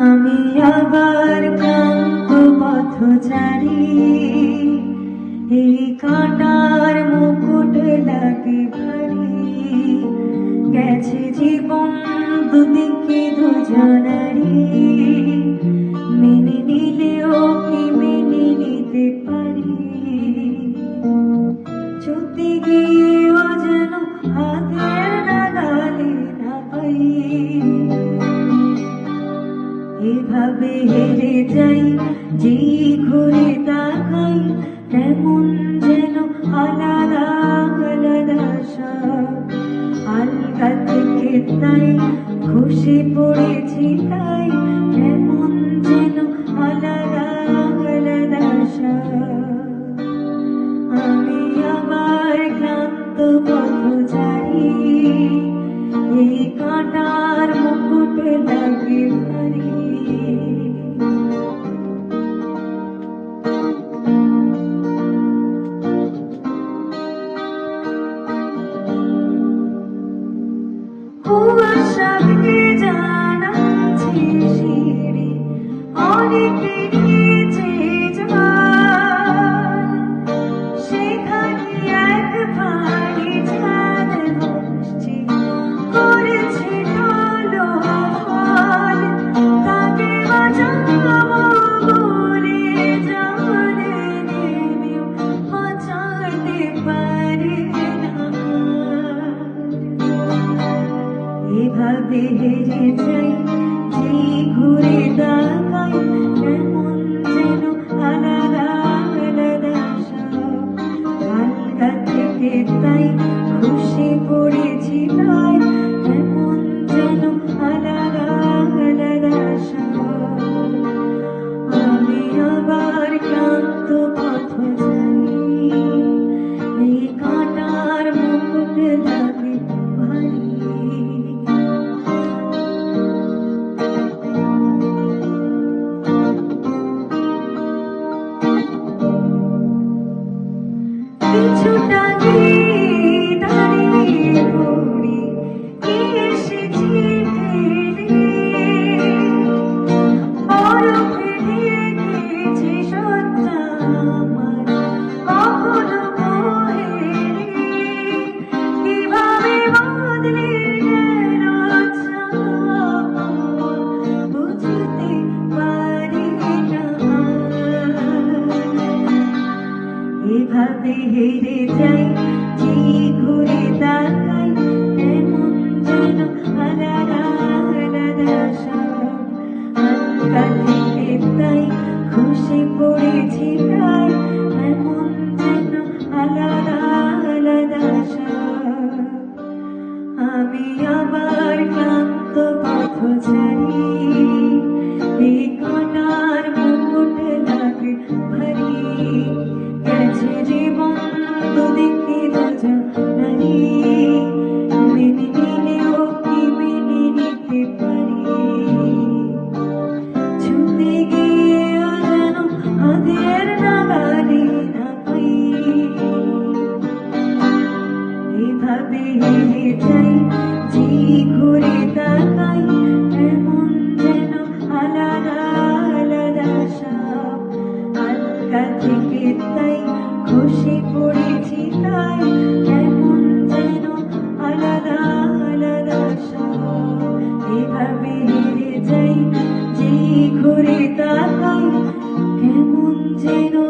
আমি আবার ক্লান্ত পথচারী এই কাঁটার মুকুট লাগে ভারী। গেছে জীবন দুদিকে দুজনারি মেনে নিলেও কি মেনে নিতে পারি? চলতে গিয়েও যেন হাতের এভাবে হেরে যাই, যে ঘুরে তাকাই, তেমন যেন আলাদা আলাদা আলগা থেকে তাই খুশি পড়েছি তাই, তেমন যেন আলাদা আলাদা আমি আমার ক্লান্ত পথচারী এই কাঁটার এভাবে যে যাই ঘুরে 地球上你 হেরে যাই যে ঘুরে তাকাই এমন যেন আলাদা আলাদা তাই খুশি পড়েছি তাই আলাদা আলাদা আমি আবার ক্লান্ত পথ ছাড়ি, এই কাঁটার মুকুট ফিরে যাই ঘুরে তাকাই এমন যেন আলাদা আলাদা থেকে তাই খুশি তাই যেন আলাদা আলাদা ঘুরে কেমন যেন